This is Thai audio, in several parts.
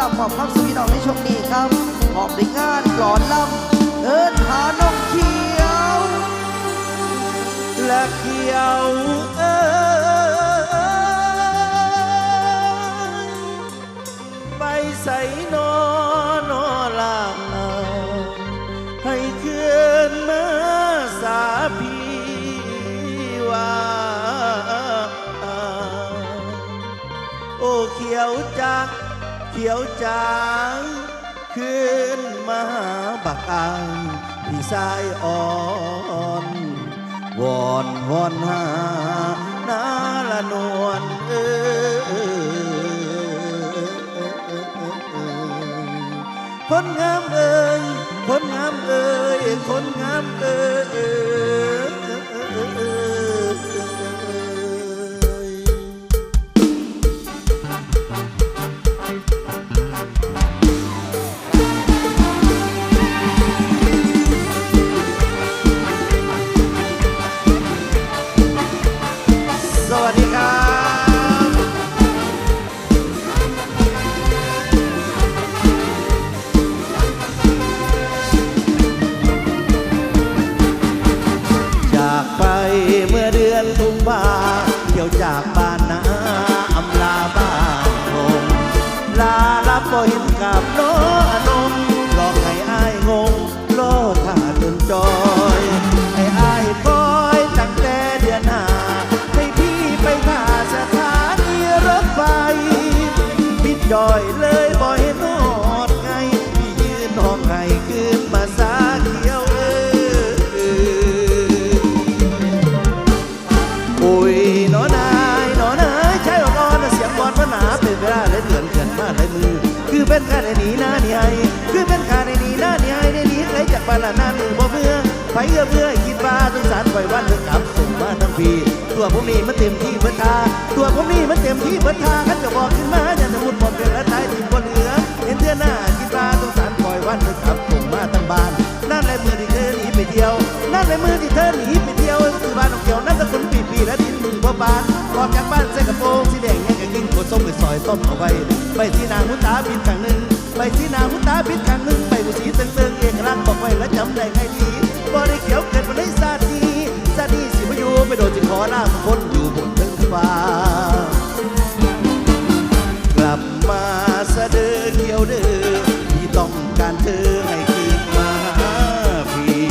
ลำมอบความสุขพี่น้องในช่วงนี้ครับมอบในงานกลอนลำเอินหานกเขียว และเขียวเอ้ยไปใส่นอนอลาให้เคืนมาสาพีว่าโอเขียวจัก ขียวจางขึ้นมาบักอายพี่สายอ่อนวอนวอนหานาละนวลเออคนงามเอ่ยคนงามเอ่ยคนงามเอ่ย กับโนอนง เป็นกาในนี้หน้านี่ไอคือเป็นกาในนี้หน้านี่ไอในนี้ไรจากบ้านละหน้ามือบ่เมื่อไปเอื้อเพื่อคิดว่าสงสารปล่อยวันเธอกลับส่งมาทั้งปีตัวผมนี่มันเต็มที่เบิดทาตัวผมนี่มันเต็มที่เบิดทาขันจะบอกขึ้นมาอย่าสมุดบอกเป็นละท้ายที่บนเหลือเห็นเดือนหน้าคิดว่าสงสารปล่อยวันเธอกลับส่งมาทั้งบ้านนั่นแหละมือที่เธอหนีไปเที่ยวนั่นแหละมือที่เธอหนีไปเที่ยวคือบ้านของเกี่ยวนั่นตะคนปีปีและดินมือบ่บาน ออกจากบ้านใส่กระโปรงสีแดงยังกะกิ้งกดส้มไปซอยต้มเอาไว้ไปที่นางมุตาบินข้างหนึ่งไปที่นางมุตาบินข้างหนึ่งไปกุชีเติงเอกลักษณ์บอกไว้และจำได้ไงดีบ่ได้เขียวเกิดมาในซาดีซาดีสิมาอยู่ไปโดนจิขอล่าคนอยู่บนเทิงฟ้ากลับมาสะเดือเดียวเด้อที่ต้องการเธอให้คืนมาหาพี่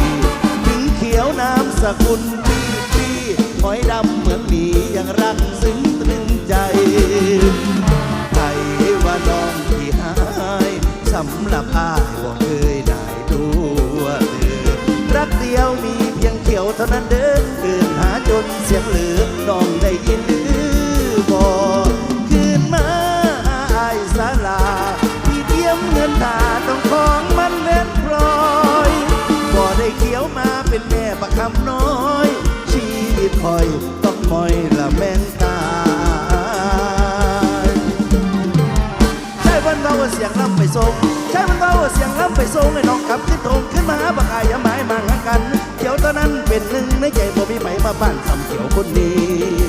ถึงเขียวน้ำสกุล เท่านั้นเด้อเดินหาจนเสียงเหลือน้องได้ยินหรือบ่คืนมาอายสาลาพี่เตรียมเงินทาต้องของมันเล่นพลอยบ่ได้เขียวมาเป็นแม่ประคำน้อย ชีวิตคอยต้องมอยละแม่นตายใช่วันเบาว่าเสียงลำไปส่ง ใช่วันเบาเสียงลำไปส่งไอ้น้องกลับขึ้นตรงขึ้นมาบักอายอย่าหมายมั่งหากันเขียวตอนนั้นเป็นหนึ่งในใจบ่มีไหมมาบ้านสำเขียวคนนี้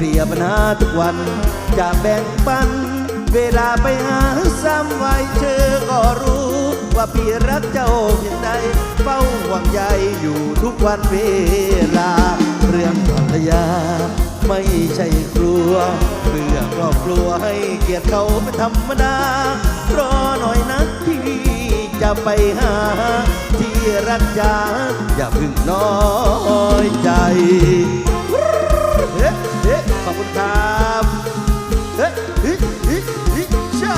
เคลียร์ปัญหาทุกวัน จะแบ่งปัน เวลาไปหาซ้ำไว้เธอก็รู้ ว่าพี่รักเจ้าเพียงใดเฝ้าหวังใยอยู่ทุกวันเวลา เรื่องภรรยา ไม่ใช่ครัวเพื่อครอบครัวให้เกียรติเขาเป็นธรรมดารอหน่อยนะพี่จะไปหาที่รักจาอย่าเพึ่งน้อยใจ ขอบคุณครับเฮ้เฮ้เฮ้เฮ้ชา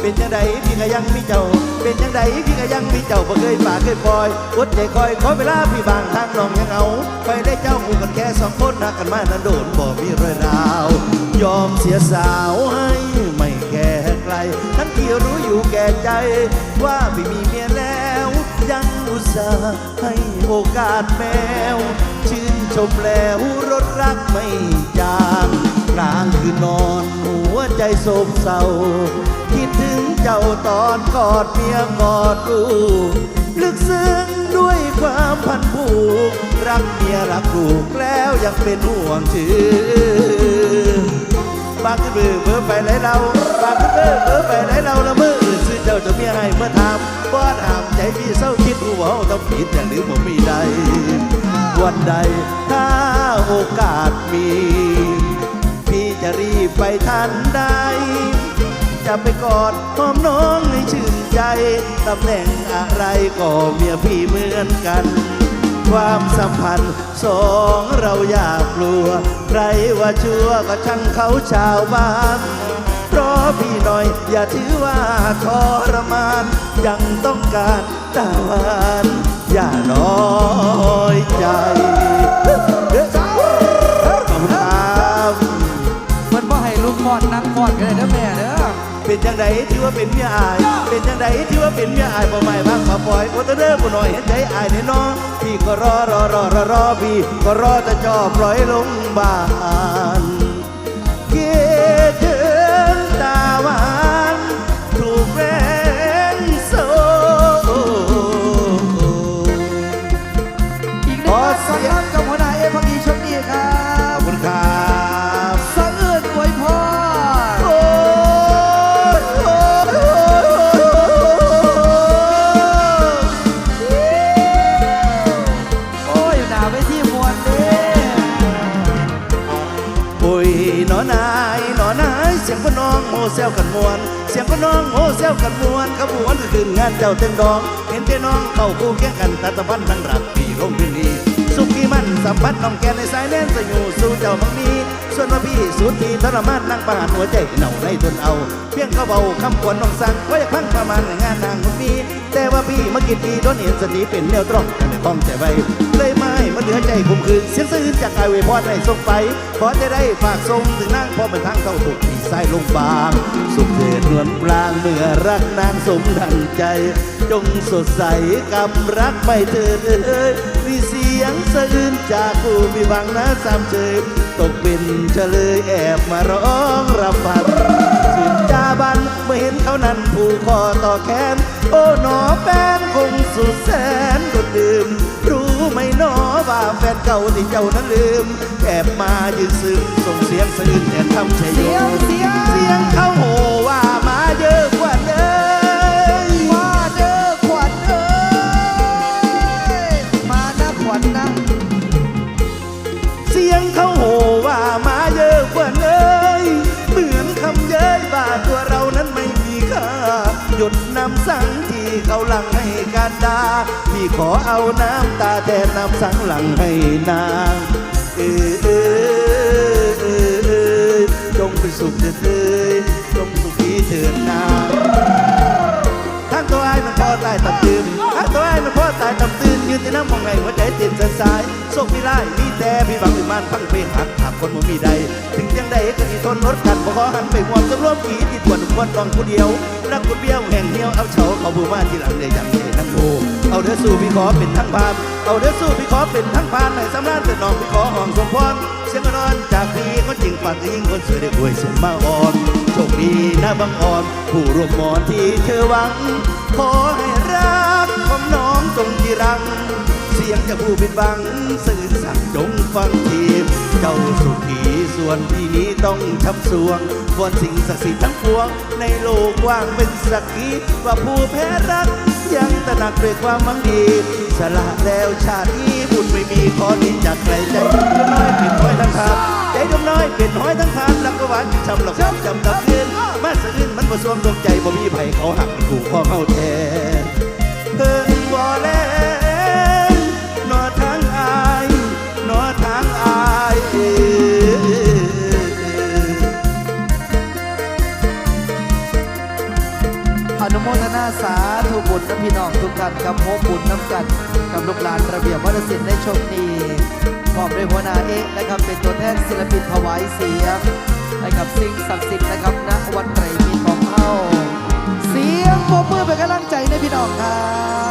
เป็นยังยังไดพี่ก็ยังมีเจ้า เป็นยังไดพี่ก็ยังมีเจ้าบ่เคยฝากเคยปล่อยอดใจคอยขอเวลาพี่บางทางน้องยังเอาไปได้เจ้าคู่กันแค่สองคนรักกันมานั้นโดนบ่มีรอยราว ยอมเสียสาวให้ไม่แก่ไกลทั้งที่รู้อยู่แก่ใจ ว่าไม่มีเมียแล้วยังอุตส่าห์ ให้โอกาสแมว ชื่นชมแล้วรถรักไม่จางกลางคืนนอนหัวใจโศกเศร้า คิดถึงเจ้าตอนกอดเมียกอดลูกลึกซึ้งด้วยความพันผูก รักเมียรักลูกแล้วยังเป็นห่วงชื่อบางขึ้นมือเมื่อไปไหนเราบางขึ้นมือเมื่อไปไหนเราละมือซื้อเจ้าจะเมียให้เมื่อทำ บ่ถามใจพี่เศร้าคิดหัวาต้องผิดแต่หรือผมมีใดวันใดถ้าโอกาสมี พี่จะรีบไปทันใด จะไปกอดหอมน้องให้ชื่นใจตำแหน่งอะไรก็เมียพี่เหมือนกัน ความสัมพันธ์สองเราอยากกลัว ใครว่าชั่วก็ช่างเขาชาวบ้าน ราะพี่หน่อย อย่าถือว่าทรมาน ยังต้องการตาหวานอย่าน้อยใจขอบคุณครับเพิ่นบ่ให้ลูกฟอนนั่งฟอนกันเลยเด้อแม่เด้อเป็นจังไดที่ว่าเป็นเมียอาย เป็นจังไดที่ว่าเป็นเมียอายบ่ไม่พักมาปล่อยโอเตอร์เดอร์ผู้น้อยเห็นใจอายในน้องพี่ก็รอรอรอรอรอพี่ก็รอจะจอปล่อยลงบ้านเก เซลกันมวน เสียงพน้องโมเซลกันมวนขบวนก็คืนงานเจ้าเต็งดองเห็นแต่น้องเข้าคู่แข่งกันตัดพันทั้งรักพี่ลงพินีสุขีมันสัมผัสน้องแกในสายแน่นสยู่สู่เจ้ามังมีส่วนว่าพี่สุดที่ทรมานนั่งประหารหัวใจเหน่าในทนเอา เพียงเขาเบาคำควรน้องสั่งว่าอยากพังประมาณในงานนางคนมีแต่ว่าพี่มากินดีโดนเห็นสนีเป็นแนวตรงกันในต้องใจไว้ ม่มาเหลือใจคุมคืนเสียงซื่นจากไอเวพอดให้ส่งไปขอจะได้ฝากส่งถึงนางพ่อเป็นทางเข้าถูกพี่ไส้ลงบาง สุขเถิดนวลปรางเมื่อรักนางสมดังใจ จงสดใสกับรักไม่เถิดเอ้ยมีเสียงสะอื้นจากผู้มีบังนะสามเชยตกเป็นเฉลยแอบมาร้องรำพันสุดจาบันเมื่อเห็นเขานั้นผูกคอต่อแขน โอ้หนอแฟนคงสุดแสนานเก่าที่เจ้านั้นลืมแอบมายืนซึมส่งเสียงสะอื้นแทนทำชัยโยเสียงเสียงเสียงเขาโหว่ามาเยอะกว่าเดิมมาเด้อขวัญเอ้ยมานะขวัญนะเสียงเขาโหว่ามาเยอะกว่าเลยเหมือนคำเย้ยวาตัวเรานั้นไม่มีค่าหยดน้ำสังที เขาหลังให้การดาพี่ขอเอาน้ำตาแทนน้ำสังหลังให้นางเออเออเออเออจงไปสุขเถิดเอ่ยจงสุขีเถิดนางทั้งตัวไอ้มันพอตายตับตื่นทั้งตัวไอ้มันพอตายตับตื่นยืนที่น้ำมองไงหัวใจเต้นสายโชคมีไล่มีแต่พี่บังวิมานพังเพหักหักคนบ่มีใด ถึงยังใดก็ที่ทนรถกันบ่ขอหันไปห่วงสำรวมขีที่ทวนควนน้องผู้เดียว รักคุณเบี้ยวแห่งเดียวเอาเฉาเขาบูมาที่หลังได้ยังเห็นนั่งโง่เอาเด้อสู้พี่ขอเป็นทั้งพานเอาเด้อสู้พี่ขอเป็นทั้งพานในสำนักแต่น้องพี่ขอห้องสมพรเสียงระนอนจากพี่คนจริงปากยิ่งคนสวยได้อวยสมมาอ่อนโชคดีนะบังอ่อน ผู้ร่วมหมอนที่เธอหวัง ขอให้รักของน้องจงที่รัง เสียงจะผู้ปิดบังสื่อสั่งจงฟัง ส่วนที่นี้ต้องช้ำสวงวอนสิ่งศักดิ์สิทธิ์ทั้งปวง ในโลกว้างเป็นสักขีว่าผู้แพ้รัก ยังตระหนักด้วยความมั่งดี สละแล้วชาตินี้บุญไม่มีขอที่จากใครใจดมน้อยเป็นห้อยทั้งทานใจดมน้อยเป็นห้อยทั้งทานแล้วก็หวานจำหลักจำจำตับเงินมาสะอื้นมันบ่สวมดวงใจบ่มีไผเขาหักถูกข้อเข้าแทน อนุโมทนาสาธุบุญน้ะพี่น้องทุกท่านกับโมบุญน้ำกันกับลูกหลานระเบียบวัฒนศิลป์ในชมนี้พร้อมด้วยหัวหน้าเอกนะครับเป็นตัวแทนศิลปินถวายเสียงให้กับสิ่งศักดิ์สิทธิ์นะครับณวัดไตรมิตรของเข้าเสียงปมบมือเป็นกำลังใจในพี่น้องครับ